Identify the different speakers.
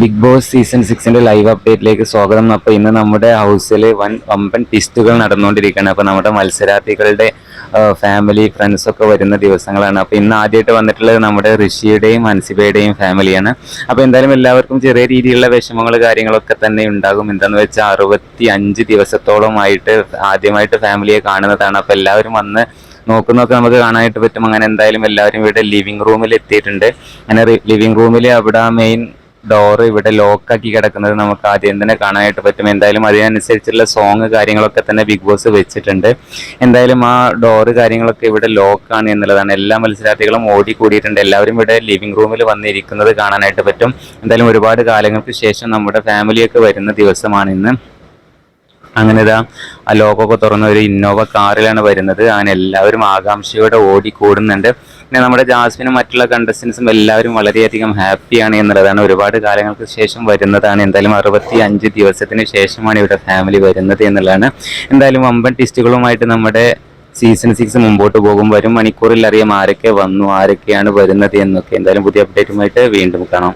Speaker 1: Big Boss season സിക്സിന്റെ live അപ്ഡേറ്റിലേക്ക് സ്വാഗതം. അപ്പോൾ ഇന്ന് നമ്മുടെ ഹൗസിൽ വൻ വമ്പൻ ടിസ്റ്റുകൾ നടന്നുകൊണ്ടിരിക്കുകയാണ്. അപ്പോൾ നമ്മുടെ മത്സരാർത്ഥികളുടെ ഫാമിലി ഫ്രണ്ട്സ് ഒക്കെ വരുന്ന ദിവസങ്ങളാണ്. അപ്പോൾ ഇന്ന് ആദ്യമായിട്ട് വന്നിട്ടുള്ളത് നമ്മുടെ ഋഷിയുടെയും അൻസിബയുടെയും ഫാമിലിയാണ് അപ്പോൾ എന്തായാലും എല്ലാവർക്കും ചെറിയ രീതിയിലുള്ള വിഷമങ്ങൾ കാര്യങ്ങളൊക്കെ തന്നെ ഉണ്ടാകും. എന്താണെന്ന് വെച്ചാൽ അറുപത്തി അഞ്ച് ദിവസത്തോളമായിട്ട് ആദ്യമായിട്ട് ഫാമിലിയെ കാണുന്നതാണ്. അപ്പോൾ എല്ലാവരും വന്ന് നോക്കുന്നൊക്കെ നമുക്ക് കാണാനായിട്ട് പറ്റും. അങ്ങനെ എന്തായാലും എല്ലാവരും ഇവിടെ ലിവിംഗ് റൂമിൽ എത്തിയിട്ടുണ്ട്. അങ്ങനെ ലിവിംഗ് റൂമിൽ അവിടെ മെയിൻ ഡോറ് ഇവിടെ ലോക്ക് ആക്കി കിടക്കുന്നത് നമുക്ക് ആദ്യം തന്നെ കാണാനായിട്ട് പറ്റും. എന്തായാലും അതിനനുസരിച്ചുള്ള സോങ് കാര്യങ്ങളൊക്കെ തന്നെ ബിഗ് ബോസ് വെച്ചിട്ടുണ്ട്. എന്തായാലും ആ ഡോർ കാര്യങ്ങളൊക്കെ ഇവിടെ ലോക്കാണ് എന്നുള്ളതാണ്. എല്ലാ മത്സരാർത്ഥികളും ഓടിക്കൂടിയിട്ടുണ്ട്. എല്ലാവരും ഇവിടെ ലിവിംഗ് റൂമിൽ വന്നിരിക്കുന്നത് കാണാനായിട്ട് പറ്റും. എന്തായാലും ഒരുപാട് കാലങ്ങൾക്ക് ശേഷം നമ്മുടെ ഫാമിലിയൊക്കെ വരുന്ന ദിവസമാണ് ഇന്ന്. അങ്ങനെ ഇതാ ആ ലോകമൊക്കെ തുറന്ന ഒരു ഇന്നോവ കാറിലാണ് വരുന്നത്. അങ്ങനെ എല്ലാവരും ആകാംക്ഷയോടെ ഓടിക്കൂടുന്നുണ്ട്. പിന്നെ നമ്മുടെ ജാസ്മിനും മറ്റുള്ള കണ്ടസ്റ്റൻസും എല്ലാവരും വളരെയധികം ഹാപ്പിയാണ് എന്നുള്ളതാണ്. ഒരുപാട് കാലങ്ങൾക്ക് ശേഷം വരുന്നതാണ്. എന്തായാലും അറുപത്തി അഞ്ച് ദിവസത്തിന് ശേഷമാണ് ഇവിടെ ഫാമിലി വരുന്നത് എന്നുള്ളതാണ്. എന്തായാലും വമ്പൻ ടിസ്റ്റുകളുമായിട്ട് നമ്മുടെ സീസൺ സിക്സ് മുമ്പോട്ട് പോകും. വരും മണിക്കൂറിൽ അറിയാം ആരൊക്കെ വന്നു ആരൊക്കെയാണ് വരുന്നത് എന്നൊക്കെ. എന്തായാലും പുതിയ അപ്ഡേറ്റുമായിട്ട് വീണ്ടും കാണാം.